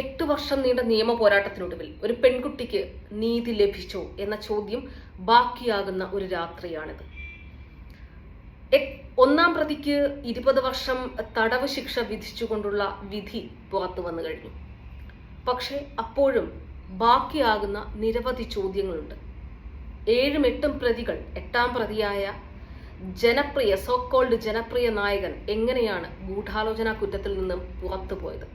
എട്ട് വർഷം നീണ്ട നിയമ പോരാട്ടത്തിനൊടുവിൽ ഒരു പെൺകുട്ടിക്ക് നീതി ലഭിച്ചോ എന്ന ചോദ്യം ബാക്കിയാകുന്ന ഒരു രാത്രിയാണിത്. ഒന്നാം പ്രതിക്ക് ഇരുപത് വർഷം തടവ് ശിക്ഷ വിധിച്ചുകൊണ്ടുള്ള വിധി പുറത്തു വന്നു കഴിഞ്ഞു. പക്ഷേ അപ്പോഴും ബാക്കിയാകുന്ന നിരവധി ചോദ്യങ്ങളുണ്ട്. ഏഴും എട്ടും പ്രതികൾ എട്ടാം പ്രതിയായ ജനപ്രിയ സോക്കോൾഡ് ജനപ്രിയ നായകൻ എങ്ങനെയാണ് ഗൂഢാലോചന കുറ്റത്തിൽ നിന്നും പുറത്തുപോയത്?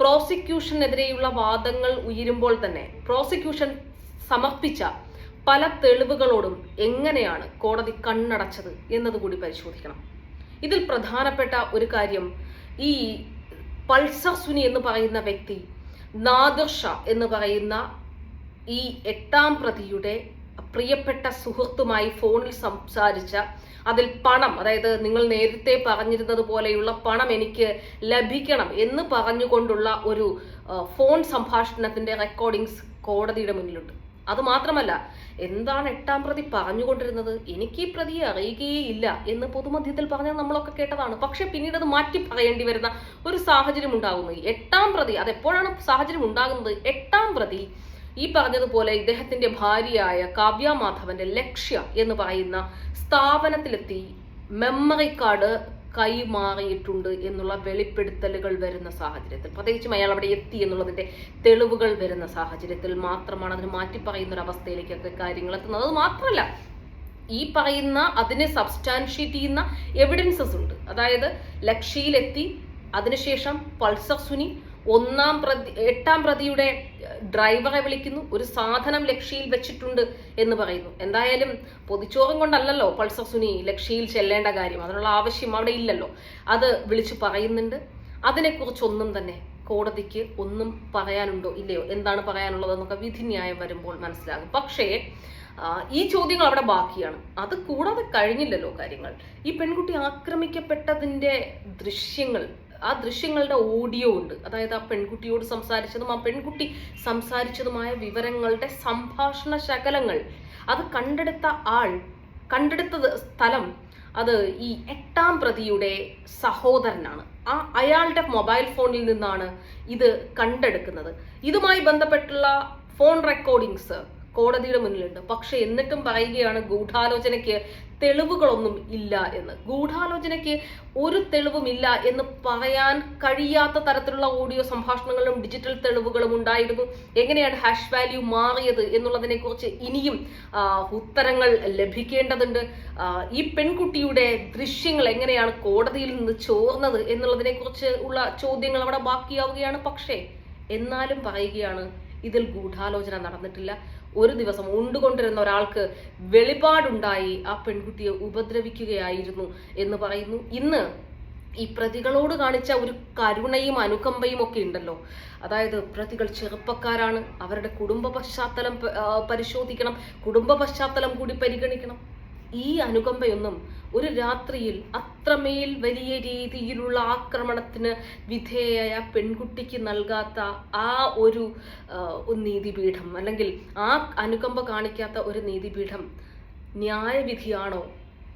പ്രോസിക്യൂഷനെതിരെയുള്ള വാദങ്ങൾ ഉയരുമ്പോൾ തന്നെ പ്രോസിക്യൂഷൻ സമർപ്പിച്ച പല തെളിവുകളോടും എങ്ങനെയാണ് കോടതി കണ്ണടച്ചത് എന്നതുകൂടി പരിശോധിക്കണം. ഇതിൽ പ്രധാനപ്പെട്ട ഒരു കാര്യം ഈ പൾസർ സുനി എന്ന് പറയുന്ന വ്യക്തി നാദർഷ എന്ന് പറയുന്ന ഈ എട്ടാം പ്രതിയുടെ പ്രിയപ്പെട്ട സുഹൃത്തുമായി ഫോണിൽ സംസാരിച്ച അതിൽ പണം അതായത് നിങ്ങൾ നേരത്തെ പറഞ്ഞിരുന്നത് പോലെയുള്ള പണം എനിക്ക് ലഭിക്കണം എന്ന് പറഞ്ഞുകൊണ്ടുള്ള ഒരു ഫോൺ സംഭാഷണത്തിന്റെ റെക്കോർഡിങ്സ് കോടതിയുടെ മുന്നിലുണ്ട്. അത് മാത്രമല്ല എന്താണ് എട്ടാം പ്രതി പറഞ്ഞുകൊണ്ടിരുന്നത്? എനിക്ക് ഈ പ്രതിയെ അറിയുകയേ ഇല്ല എന്ന് പൊതുമധ്യത്തിൽ പറഞ്ഞാൽ നമ്മളൊക്കെ കേട്ടതാണ്. പക്ഷെ പിന്നീട് അത് മാറ്റി പറയേണ്ടി വരുന്ന ഒരു സാഹചര്യം ഉണ്ടാകുന്നു എട്ടാം പ്രതി അതെപ്പോഴാണ് സാഹചര്യം ഉണ്ടാകുന്നത് എട്ടാം പ്രതി ഈ പറഞ്ഞതുപോലെ ഇദ്ദേഹത്തിന്റെ ഭാര്യയായ കാവ്യ മാധവന്റെ ലക്ഷ്യ എന്ന് പറയുന്ന സ്ഥാപനത്തിലെത്തി മെമ്മറി കാർഡ് കൈമാറിയിട്ടുണ്ട് എന്നുള്ള വെളിപ്പെടുത്തലുകൾ വരുന്ന സാഹചര്യത്തിൽ. പ്രത്യേകിച്ചും അയാൾ അവിടെ എത്തി എന്നുള്ളതിന്റെ തെളിവുകൾ വരുന്ന സാഹചര്യത്തിൽ മാത്രമാണ് അതിന് മാറ്റി പറയുന്ന ഒരു അവസ്ഥയിലേക്കൊക്കെ കാര്യങ്ങൾ എത്തുന്നത്. അത് മാത്രമല്ല ഈ പറയുന്ന അതിനെ സബ്സ്റ്റാൻഷിയേറ്റ് ചെയ്യുന്ന എവിഡൻസസ് ഉണ്ട്. അതായത് ലക്ഷ്യയിലെത്തി അതിനുശേഷം പൾസർ സുനി ഒന്നാം പ്രതി എട്ടാം പ്രതിയുടെ ഡ്രൈവറെ വിളിക്കുന്നു ഒരു സാധനം ലക്ഷ്യയിൽ വെച്ചിട്ടുണ്ട് എന്ന് പറയുന്നു. എന്തായാലും പൊതിച്ചോറും കൊണ്ടല്ലല്ലോ പൾസർ സുനി ലക്ഷ്യയിൽ ചെല്ലേണ്ട കാര്യം. അതിനുള്ള ആവശ്യം അവിടെ ഇല്ലല്ലോ. അത് വിളിച്ചു പറയുന്നുണ്ട്. അതിനെക്കുറിച്ചൊന്നും തന്നെ കോടതിക്ക് ഒന്നും പറയാനുണ്ടോ ഇല്ലയോ? എന്താണ് പറയാനുള്ളതെന്നൊക്കെ വിധിന്യായം വരുമ്പോൾ മനസ്സിലാകും. പക്ഷേ ഈ ചോദ്യങ്ങൾ അവിടെ ബാക്കിയാണ്. അത് കൂടാതെ കഴിഞ്ഞില്ലല്ലോ കാര്യങ്ങൾ. ഈ പെൺകുട്ടി ആക്രമിക്കപ്പെട്ടതിന്റെ ദൃശ്യങ്ങൾ ആ ദൃശ്യങ്ങളുടെ ഓഡിയോ ഉണ്ട്. അതായത് ആ പെൺകുട്ടിയോട് സംസാരിച്ചതും ആ പെൺകുട്ടി സംസാരിച്ചതുമായ വിവരങ്ങളുടെ സംഭാഷണ ശകലങ്ങൾ. അത് കണ്ടെടുത്ത ആൾ കണ്ടെടുത്ത സ്ഥലം അത് ഈ എട്ടാം പ്രതിയുടെ സഹോദരനാണ്. ആ അയാളുടെ മൊബൈൽ ഫോണിൽ നിന്നാണ് ഇത് കണ്ടെടുക്കുന്നത്. ഇതുമായി ബന്ധപ്പെട്ടുള്ള ഫോൺ റെക്കോർഡിങ്സ് കോടതിയുടെ മുന്നിലുണ്ട്. പക്ഷെ എന്നിട്ടും പറയുകയാണ് ഗൂഢാലോചനയ്ക്ക് തെളിവുകളൊന്നും ഇല്ല എന്ന്. ഗൂഢാലോചനയ്ക്ക് ഒരു തെളിവുമില്ല എന്ന് പറയാൻ കഴിയാത്ത തരത്തിലുള്ള ഓഡിയോ സംഭാഷണങ്ങളും ഡിജിറ്റൽ തെളിവുകളും ഉണ്ടായിരുന്നു. എങ്ങനെയാണ് ഹാഷ് വാല്യൂ മാറിയത് എന്നുള്ളതിനെ കുറിച്ച് ഇനിയും ഉത്തരങ്ങൾ ലഭിക്കേണ്ടതുണ്ട്. ഈ പെൺകുട്ടിയുടെ ദൃശ്യങ്ങൾ എങ്ങനെയാണ് കോടതിയിൽ നിന്ന് ചോർന്നത് എന്നുള്ളതിനെ കുറിച്ച് ഉള്ള ചോദ്യങ്ങൾ അവിടെ ബാക്കിയാവുകയാണ്. പക്ഷേ എന്നാലും പറയുകയാണ് ഇതിൽ ഗൂഢാലോചന നടന്നിട്ടില്ല. ഒരു ദിവസം ഉണ്ടുകൊണ്ടിരുന്ന ഒരാൾക്ക് വെളിപാടുണ്ടായി. ആ പെൺകുട്ടിയെ ഉപദ്രവിക്കുകയായിരുന്നു എന്ന് പറയുന്നു. ഇന്ന് ഈ പ്രതികളോട് കാണിച്ച ഒരു കരുണയും അനുകമ്പയും ഒക്കെ ഉണ്ടല്ലോ. അതായത് പ്രതികൾ ചെറുപ്പക്കാരാണ്. അവരുടെ കുടുംബ പശ്ചാത്തലം പരിശോധിക്കണം. കുടുംബ പശ്ചാത്തലം കൂടി പരിഗണിക്കണം. ഈ അനുകമ്പയൊന്നും ഒരു രാത്രിയിൽ അത്രമേൽ വലിയ രീതിയിലുള്ള ആക്രമണത്തിന് വിധേയായ പെൺകുട്ടിക്ക് നൽകാത്ത ആ ഒരു നീതിപീഠം അല്ലെങ്കിൽ ആ അനുകമ്പ കാണിക്കാത്ത ഒരു നീതിപീഠം ന്യായവിധിയാണോ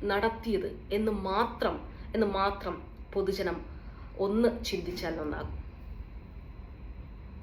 നടത്തിയത് എന്ന് മാത്രം എന്ന് മാത്രം പൊതുജനം ഒന്ന് ചിന്തിച്ചാൽ നന്നാകും.